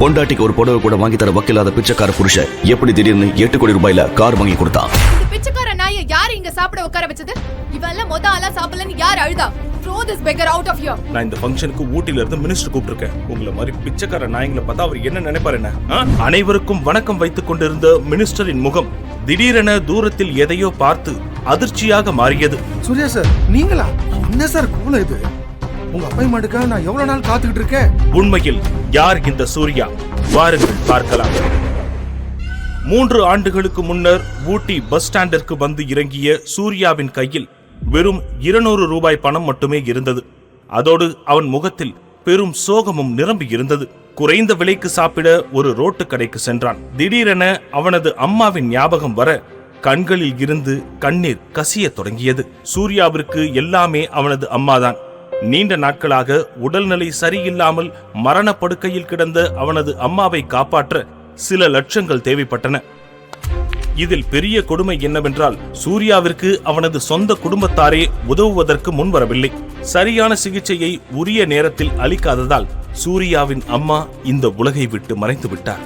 பொண்டாட்டிக்கு ஒரு புடவை கூட வாங்கி தர வக்கில்லாத பிச்சைக்கார புருஷன் எப்படி திடீர்னு எட்டு கோடி ரூபாயில கார் வாங்கி கொடுத்தான்? இந்த பிச்சைக்கார நாயை யார் இங்க சாப்பிட உட்கார வச்சது? இவெல்லாம் மொத ஆளா சாப்பிடலன்னு யார் அழுதா? Throw this beggar out of your நான் இந்த ஃபங்க்ஷனுக்கு ஊட்டில இருந்து மினிஸ்டர் கூப்பிட்டிருக்கேன். உங்களை மாதிரி பிச்சைக்கார நாயங்களை பார்த்தா அவர் என்ன நினைப்பாரு என்ன? அனைவருக்கும் வணக்கம் வைத்துக் கொண்டிருந்த மினிஸ்டரின் முகம் திடீரென தூரத்தில் எதையோ பார்த்து அதிர்ச்சியாக மாறியது. சூர்யா சார் நீங்களா? என்ன சார் கூல இது? உங்க அப்பாயின்மெண்ட்டுக்காக நான் எவ்வளவு நாள் காத்துக்கிட்டு இருக்கேன்? உண்மையில் யார் இந்த சூர்யா? வாருங்கள் பார்க்கலாம். மூன்று ஆண்டுகளுக்கு முன்னர் ஊட்டி பஸ் ஸ்டாண்டிற்கு வந்து இறங்கிய சூர்யாவின் கையில் வெறும் இருநூறு ரூபாய் பணம் மட்டுமே இருந்தது. அதோடு அவன் முகத்தில் பெரும் சோகமும் நிரம்பி இருந்தது. குறைந்த விலைக்கு சாப்பிட ஒரு ரோட்டு கடைக்கு சென்றான். திடீரென அவனது அம்மாவின் ஞாபகம் வர கண்களில் இருந்து கண்ணீர் கசியத் தொடங்கியது. சூர்யாவிற்கு எல்லாமே அவனது அம்மாதான். நீண்ட நாட்களாக உடல்நிலை சரியில்லாமல் மரணப்படுக்கையில் கிடந்த அவனது அம்மாவை காப்பாற்ற சில லட்சங்கள் தேவைப்பட்டன. இதில் பெரிய கொடுமை என்னவென்றால் சூர்யாவிற்கு அவனது சொந்த குடும்பத்தாரே உதவுவதற்கு முன்வரவில்லை. சரியான சிகிச்சையை உரிய நேரத்தில் அளிக்காததால் சூர்யாவின் அம்மா இந்த உலகை விட்டு மறைந்து விட்டார்.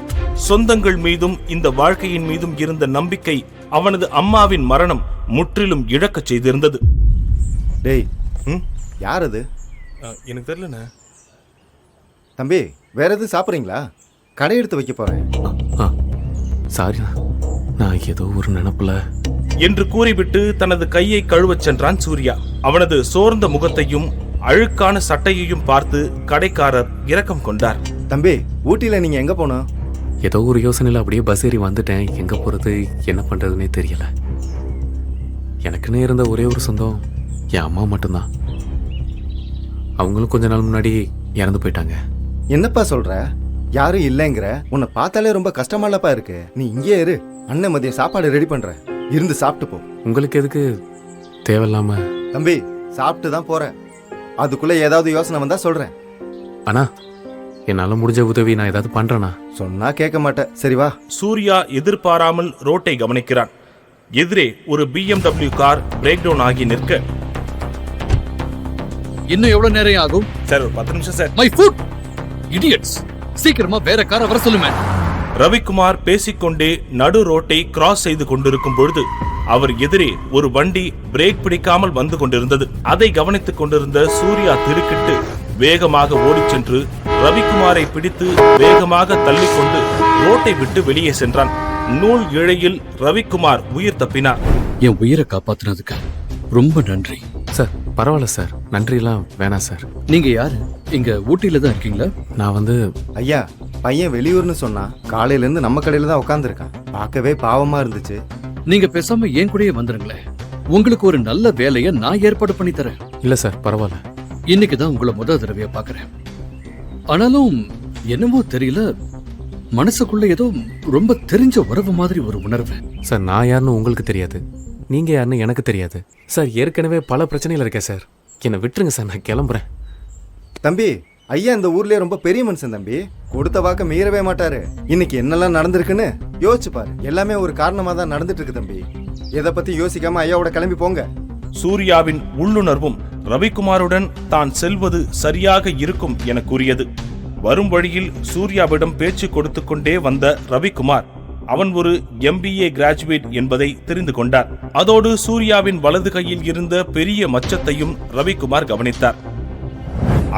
சொந்தங்கள் மீதும் இந்த வாழ்க்கையின் மீதும் இருந்த நம்பிக்கை அவனது அம்மாவின் மரணம் முற்றிலும் இழக்கச் செய்திருந்தது. டேய் யார் அது எனக்கு தெரியலண்ணே. தம்பி வேற எதுவும் சாப்பிட்றீங்களா? கடை எடுத்து வைக்க போறேன். ஆ சாரிண்ணா நான் ஏதோ ஒரு நினப்புல. என்று கூறிவிட்டு தனது கையை கழுவச் சென்றான் சூர்யா. அவனது சோர்ந்த முகத்தையும் அழுக்கான சட்டையையும் பார்த்து கடைக்காரர் இரக்கம் கொண்டார். தம்பி ஊட்டியில நீங்க எங்க போனோம் ஏதோ ஒரு யோசனையில் அப்படியே பஸ் ஏறி வந்துட்டேன். எங்கே போகிறது என்ன பண்ணுறதுனே தெரியல. எனக்குன்னு இருந்த ஒரே ஒரு சொந்தம் என் அம்மா மட்டும்தான். அவங்களும் கொஞ்ச நாள் முன்னாடி இறந்து போயிட்டாங்க. என்னப்பா சொல்ற? யாரும் இல்லைங்கிற? உன்னை பார்த்தாலே ரொம்ப கஷ்டமாலப்பா இருக்கு. நீ இங்கே இரு. அண்ணன் மதியம் சாப்பாடு ரெடி பண்றேன் இருந்து சாப்பிட்டு போ. உங்களுக்கு எதுக்கு தேவையில்லாம? தம்பி சாப்பிட்டு தான் போறேன். அதுக்குள்ள ஏதாவது யோசனை வந்தா சொல்றேன். அண்ணா என்னால் முடிஞ்ச உதவி நான் ஏதாவது பண்ணுறேண்ணா சொன்னா கேட்க மாட்டேன். சரி வா. சூர்யா எதிர்பாராமல் ரோட்டை கவனிக்கிறான். எதிரே ஒரு BMW கார் பிரேக் டவுன் ஆகி நிற்க இன்னும் எவ்வளவு நேரம் ஆகும்? சார் ஒரு பத்து நிமிஷம் சார். மை ஃபுட் இடியட்ஸ் சீக்கிரமா வேற காரை வர சொல்லுமே. ரவிக்குமார் பேசிக்கொண்டே நடு ரோட்டை கிராஸ் செய்து கொண்டிருக்கும் பொழுது அவர் எதிரே ஒரு வண்டி பிரேக் பிடிக்காமல் வந்து கொண்டிருந்தது. அதை கவனித்துக் கொண்டிருந்த சூர்யா திடுக்கிட்டு வேகமாக ஓடிச் சென்று ரவிக்குமாரை பிடித்து வேகமாக தள்ளிக்கொண்டு ரோட்டை விட்டு வெளியே சென்றான். நூல் இழையில் ரவிக்குமார் உயிர் தப்பினார். என் உயிரை காப்பாத்துனதுக்கு ரொம்ப நன்றி. பரவாயில்ல சார். நன்றிலாம் வேணாம் சார். நீங்க யாரு? இங்க ஊட்டியில தான் இருக்கீங்களா? நான் வந்து ஐயா பையன் வெளியூர்னு சொன்னா காலையில இருந்து நம்ம கடையில தான் உட்காந்துருக்கான் பார்க்கவே பாவமா இருந்துச்சு. நீங்க பேசாம என் கூடயே வந்துருங்களேன். உங்களுக்கு ஒரு நல்ல வேலையை நான் ஏற்பாடு பண்ணி தரேன். இல்லை சார் பரவாயில்ல. இன்னைக்கு தான் உங்களை முதல் தடவையா பாக்குறேன் ஆனாலும் என்னமோ தெரியல மனசுக்குள்ள ஏதோ ரொம்ப தெரிஞ்ச உறவு மாதிரி ஒரு உணர்வு. சார் நான் யாருன்னு உங்களுக்கு தெரியாது. நீங்கள் யாருன்னு எனக்கு தெரியாது. சார் ஏற்கனவே பல பிரச்சனைகள் இருக்கேன் சார். என்னை விட்டுருங்க சார். நான் கிளம்புறேன். தம்பி ஐயா இந்த ஊர்லயே ரொம்ப பெரிய மனுஷன் தம்பி. கொடுத்த வாக்க மீறவே மாட்டாரு. இன்னைக்கு என்னெல்லாம் நடந்திருக்குன்னு யோசிச்சு பாரு. எல்லாமே ஒரு காரணமா தான் நடந்துட்டு இருக்கு தம்பி. எதை பத்தி யோசிக்காம ஐயாவோட கிளம்பி போங்க. சூர்யாவின் உள்ளுணர்வும் ரவிக்குமாருடன் தான் செல்வது சரியாக இருக்கும் என கூறியது. வரும் வழியில் சூர்யாவிடம் பேச்சு கொடுத்து கொண்டே வந்த ரவிக்குமார் அவன் ஒரு எம்பிஏ கிராஜுவேட் என்பதை தெரிந்து கொண்டார். அதோடு சூர்யாவின் வலது கையில் இருந்த பெரிய மச்சத்தையும் ரவிக்குமார் கவனித்தார்.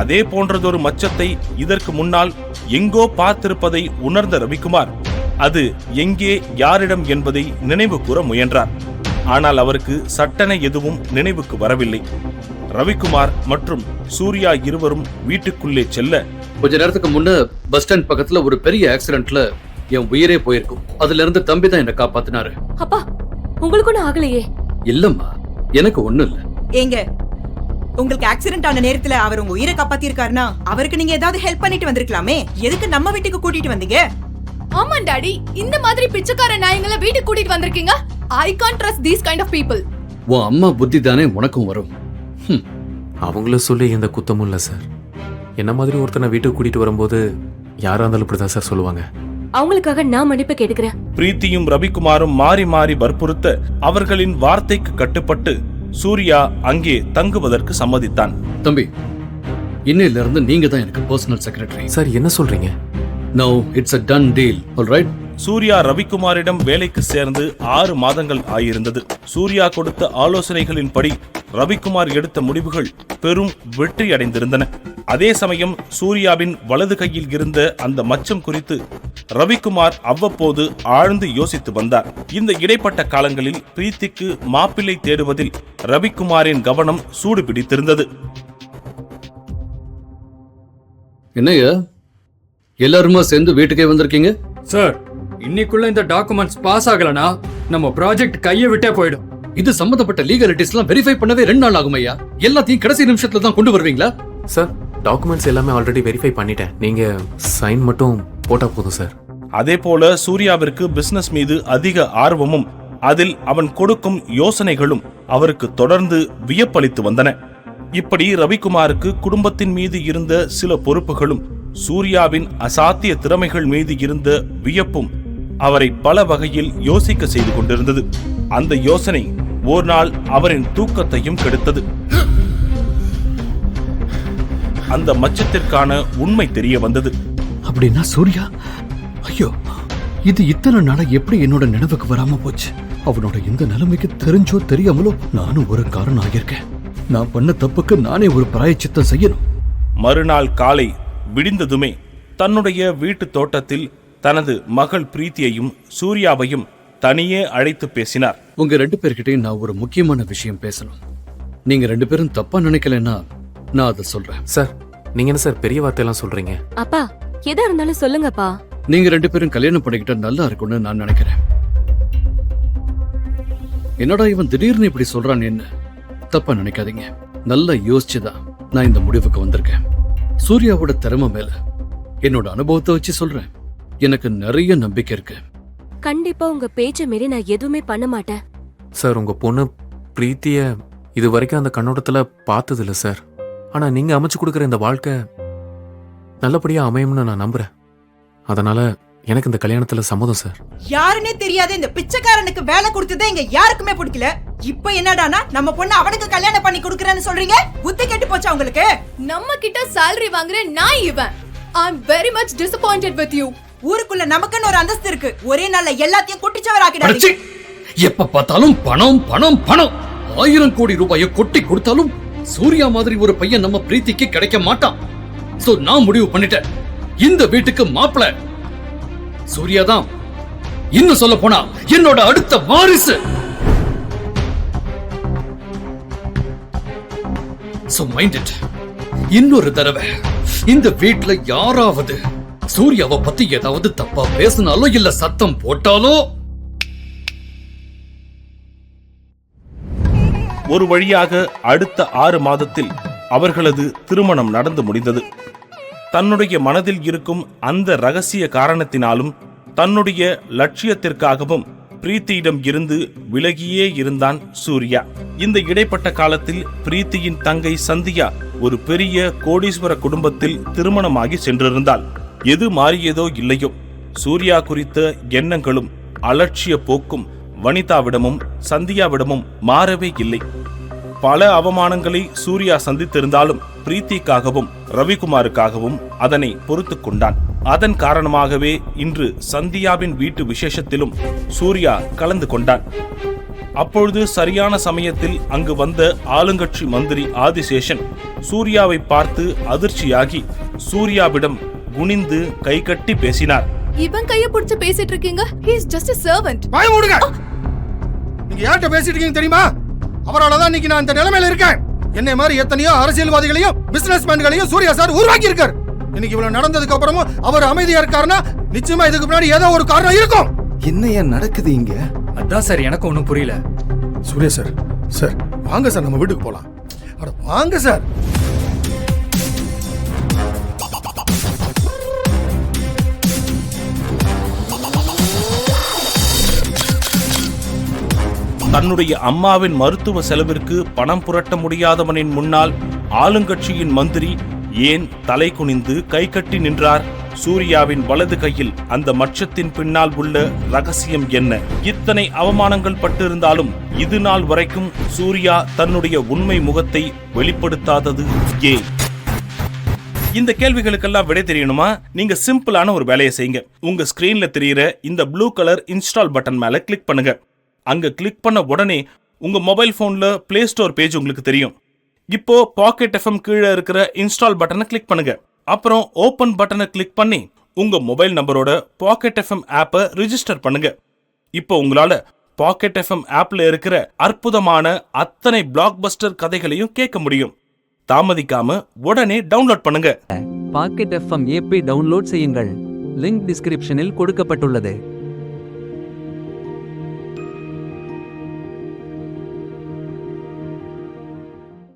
அதே போன்றதொரு மச்சத்தை இதற்கு முன்னால் எங்கோ பார்த்திருப்பதை உணர்ந்த ரவிக்குமார் அது எங்கே யாரிடம் என்பதை நினைவு கூற முயன்றார். ஆனால் அவருக்கு சட்டென எதுவும் நினைவுக்கு வரவில்லை. ரவிக்குமார் மற்றும் சூர்யா இருவரும் வீட்டுக்குள்ளே செல்ல கொஞ்ச நேரத்துக்கு முன்ன பஸ் ஸ்டாண்ட் பக்கத்துல ஒரு பெரிய ஆக்சிடென்ட்ல என் உயிரே போயிருக்கும். அதுல இருந்து தம்பி தான் என்ன காப்பாத்தினாரு. அப்பா உங்களுக்கு ஒன்றும் ஆகலையே? இல்லம்மா எனக்கு ஒண்ணும் இல்ல. ஏங்க உங்களுக்கு ஆக்சிடென்ட் ஆன நேரத்துல அவர் உங்க உயிரை காப்பாத்திருக்காருன்னா அவருக்கு நீங்க ஏதாவது ஹெல்ப் பண்ணிட்டு வந்திருக்கலாமே. எதுக்கு நம்ம வீட்டுக்கு கூட்டிட்டு வந்தீங்க? ஆமா டாடி. இந்த மாதிரி பிச்சைக்கார நாயங்களை வீட்டுக்கு கூட்டிட்டு வந்திருக்கீங்க? I can't trust these kind of people உன் அம்மா புத்தி தானே உனக்கும் வரும். ஹம். அவங்களும் சொல்லி எந்த குத்தமும் இல்லை சார். என்ன மாதிரி ஒருத்தனை வீட்டுக்கு கூட்டிகிட்டு வரும்போது யாராக இருந்தாலும் இப்படி தான் சார் சொல்லுவாங்க. அவங்களுக்காக நான் மன்னிப்பு கேட்டுக்கிறேன். பிரீத்தியும் ரவிக்குமாரும் மாறி மாறி வற்புறுத்த அவர்களின் வார்த்தைக்கு கட்டுப்பட்டு சூர்யா அங்கே தங்குவதற்கு சம்மதித்தான். தம்பி இன்னையில இருந்து நீங்க தான் எனக்கு பர்சனல் செக்ரட்டரி சார் என்ன சொல்கிறீங்க no it's a done deal all right Surya ரவிக்குமாரிடம் வேலைக்கு சேர்ந்து ஆறு மாதங்கள் ஆயிருந்தது. சூர்யா கொடுத்த ஆலோசனைகளின்படி ரவிக்குமார் எடுத்த முடிவுகள் பெரும் வெற்றி அடைந்திருந்தன அதே சமயம் சூர்யாவின் வலது கையில் இருந்த அந்த மச்சம் குறித்து ரவிக்குமார் அவ்வப்போது ஆழ்ந்து யோசித்து வந்தார். இந்த இடைப்பட்ட காலங்களில் பிரீத்திக்கு மாப்பிள்ளை தேடுவதில் ரவிக்குமாரின் கவனம் சூடு பிடித்திருந்தது. என்னய்யா? எல்லாருமா சேர்ந்து வீட்டுக்கே வந்திருக்கீங்க? சார் இன்னைக்குள்ள இந்த டாக்குமெண்ட்ஸ் பாஸ் ஆகலனா நம்ம ப்ராஜெக்ட் கையை விட்டே போயிடும். இது சம்பந்தப்பட்ட லீகலிட்டிஸ் எல்லாம் வெரிஃபை பண்ணவே ரெண்டு நாள் ஆகும் ஐயா எல்லாத்தையும் கடைசி நிமிஷத்துல தான் கொண்டு வருவீங்களா? சார் டாக்குமெண்ட்ஸ் எல்லாமே ஆல்ரெடி வெரிஃபை பண்ணிட்டேன். நீங்க சைன் மட்டும் போட்டா போதும் சார். அதேபோல சூர்யாவிற்கு பிசினஸ் மீது அதிக ஆர்வமும் அதில் அவன் கொடுக்கும் யோசனைகளும் அவருக்கு தொடர்ந்து வியப்பளித்து வந்தன. இப்படி ரவிக்குமாருக்கு குடும்பத்தின் மீது இருந்த சில பொறுப்புகளும் சூர்யாவின் அசாத்திய திறமைகள் மீது இருந்த வியப்பும் அவரை பல வகையில் யோசிக்க செய்து கொண்டிருந்தது. அந்த யோசனை ஒரு நாள் அவரின் தூக்கத்தையும் கெடுத்தது. அந்த மச்சத்திற்கான உண்மை தெரிய வந்தது. அப்படின்னா சூர்யா ஐயோ இது இத்தனை நாளா எப்படி என்னோட நினைவுக்கு வராம போச்சு? அவனோட இந்த நிலைமைக்கு தெரிஞ்சோ தெரியாமலோ நானும் ஒரு காரணம் ஆகியிருக்கேன். நான் பண்ண தப்புக்கு நானே ஒரு பிராயச்சித்தம் செய்யணும். மறுநாள் காலை விடிந்ததுமே தன்னுடைய வீட்டு தோட்டத்தில் தனது மகள் பிரீத்தியையும் சூர்யாவையும் தனியே அழைத்து பேசினார். உங்க ரெண்டு பேர்கிட்டயும் நான் ஒரு முக்கியமான விஷயம் பேசணும். நீங்க ரெண்டு பேரும் தப்பா நினைக்கலன்னா நான் அதை சொல்றேன். சார் நீங்க என்ன சார் பெரிய வார்த்தையெல்லாம் சொல்றீங்க? அப்பா எதா இருந்தாலும் சொல்லுங்கப்பா. நீங்க ரெண்டு பேரும் கல்யாணம் பண்ணிக்கிட்டா நல்லா இருக்கும்னு நான் நினைக்கிறேன். என்னடா இவன் திடீர்னு இப்படி சொல்றான் என்ன? தப்பா நினைக்காதீங்க. நல்லா யோசிச்சுதான் நான் இந்த முடிவுக்கு வந்திருக்கேன். சூர்யாவோட திறமை மேல என்னோட அனுபவத்தை வச்சு சொல்றேன். எனக்கு நிறைய நம்பிக்கை இருக்கு. கண்டிப்பா உங்க பேச்ச மீறி நான் எதுவுமே பண்ண மாட்டேன். சார் உங்க பொண்ணு பிரீத்திய இது வரைக்கும் அந்த கண்ணோட்டத்துல பார்த்தது இல்ல சார். ஆனா நீங்க அமைச்சு கொடுக்குற இந்த வாழ்க்கை நல்லபடியா அமையும்னு நான் நம்புறேன். அதனால எனக்கு இந்த கல்யாணத்துல சம்மதம் சார். யாருன்னே தெரியாத இந்த பிச்சைக்காரனுக்கு வேலை கொடுத்ததே இங்க யாருக்குமே பிடிக்கல. இப்போ என்னடானா நம்ம பொண்ணு அவனுக்கு கல்யாணம் பண்ணி கொடுக்கறேன்னு சொல்றீங்க? புத்தி கெட்டு போச்சா உங்களுக்கு? நம்ம கிட்ட salary வாங்குற நான் இவன். I am very much disappointed with you. ஊருக்குள்ள நமக்குன்னு ஒரு அந்தஸ்து இருக்கு. ஒரே நாள்ல எல்லாத்தையும் அடச்சி! குட்டிச்சவராக்கிடாதீங்க எப்ப பார்த்தாலும் பணம் பணம் பணம். ஆயிரம் கோடி ரூபாயை கொட்டி கொடுத்தாலும் சூர்யா மாதிரி ஒரு பையன் நம்ம பிரீத்திக்கு கிடைக்க மாட்டான். சோ நான் முடிவு பண்ணிட்டேன். இந்த வீட்டுக்கு மாப்பிள. சூர்யா தான். இன்னும் சொல்ல போனா என்னோட அடுத்த வாரிசு. சோ மைண்ட் இட் இன்னொரு தடவை இந்த வீட்ல யாராவது சூர்யாவை பத்தி ஏதாவது தப்பா பேசினாலோ இல்ல சத்தம் போட்டாலோ ஒரு வழியாக அடுத்த ஆறு மாதத்தில் அவர்களது திருமணம் நடந்து முடிந்தது. தன்னுடைய மனதில் இருக்கும் அந்த ரகசிய காரணத்தினாலும் தன்னுடைய லட்சியத்திற்காகவும் பிரீத்தியிடம் இருந்து விலகியே இருந்தான் சூர்யா. இந்த இடைப்பட்ட காலத்தில் பிரீத்தியின் தங்கை சந்தியா ஒரு பெரிய கோடீஸ்வர குடும்பத்தில் திருமணமாகி சென்றிருந்தாள். எது மாறியதோ இல்லையோ. சூர்யா குறித்த எண்ணங்களும் அலட்சிய போக்கும் வனிதாவிடமும் சந்தியாவிடமும் மாறவே இல்லை. பல அவமானங்களை சூர்யா சந்தித்திருந்தாலும் பிரீத்திக்காகவும் ரவிக்குமாருக்காகவும் அதனை பொறுத்து கொண்டான். அதன் காரணமாகவே இன்று சந்தியாவின் வீட்டு விசேஷத்திலும் சூர்யா கலந்து கொண்டான். அப்பொழுது சரியான சமயத்தில் அங்கு வந்த ஆளுங்கட்சி மந்திரி ஆதிசேஷன் சூர்யாவை பார்த்து அதிர்ச்சியாகி சூர்யாவிடம் குனிந்து கைகட்டி பேசினார். இவன் கைய பிடிச்சு பேசிட்டு இருக்கீங்க? He is just a servant. வாய மூடுங்க! நீங்க யார்கிட்ட பேசிட்டு இருக்கீங்க தெரியுமா? அவரால தான் இன்னைக்கு நான் இந்த நிலைமையில இருக்கேன். என்னை மாதிரி எத்தனையோ அரசியல்வாதிகளையும் பிசினஸ் மேன்களையும் சூர்யா சார் உருவாக்கி இருக்கார் இன்னைக்கு இவ்வளவு நடந்ததுக்கு அப்புறமும் அவர் அமைதியா இருக்காருன்னா நிச்சயமா இதுக்கு முன்னாடி ஏதோ ஒரு காரணம் இருக்கும். என்னையா நடக்குது இங்க? அதான் சார் எனக்கு ஒன்றும் புரியல. சூர்யா சார் சார் வாங்க சார் நம்ம வீட்டுக்கு போலாம். அட வாங்க சார். தன்னுடைய அம்மாவின் மருத்துவ செலவிற்கு பணம் புரட்ட முடியாதவனின் முன்னால் ஆளுங்கட்சியின் மந்திரி ஏன் தலை குனிந்து கை கட்டி நின்றார்? சூர்யாவின் வலது கையில் அந்த மச்சத்தின் பின்னால் உள்ள ரகசியம் என்ன? இத்தனை அவமானங்கள் பட்டிருந்தாலும் இது நாள் வரைக்கும் சூர்யா தன்னுடைய உண்மை முகத்தை வெளிப்படுத்தாதது ஏன்? இந்த கேள்விகளுக்கெல்லாம் விடை தெரியணுமா? நீங்க சிம்பிளான ஒரு வேலையை செய்யுங்க. உங்க ஸ்கிரீன்ல தெரியுற இந்த ப்ளூ கலர் இன்ஸ்டால் பட்டன் மேல கிளிக் பண்ணுங்க. அங்கே கிளிக் பண்ண உடனே உங்கள் மொபைல் ஃபோனில் ப்ளே ஸ்டோர் பேஜ் உங்களுக்கு தெரியும். இப்போ பாக்கெட் எஃப்எம் கீழே இருக்கிற இன்ஸ்டால் பட்டனை கிளிக் பண்ணுங்க. அப்புறம் ஓப்பன் பட்டனை கிளிக் பண்ணி உங்கள் மொபைல் நம்பரோட பாக்கெட் எஃப்எம் ஆப்பை ரிஜிஸ்டர் பண்ணுங்க. இப்போ உங்களால் பாக்கெட் எஃப்எம் ஆப்பில் இருக்கிற அற்புதமான அத்தனை பிளாக் பஸ்டர் கதைகளையும் கேட்க முடியும். தாமதிக்காம உடனே டவுன்லோட் பண்ணுங்க. பாக்கெட் எஃப்எம் ஏபி டவுன்லோட் செய்யுங்கள். லிங்க் டிஸ்கிரிப்ஷனில் கொடுக்கப்பட்டுள்ளது.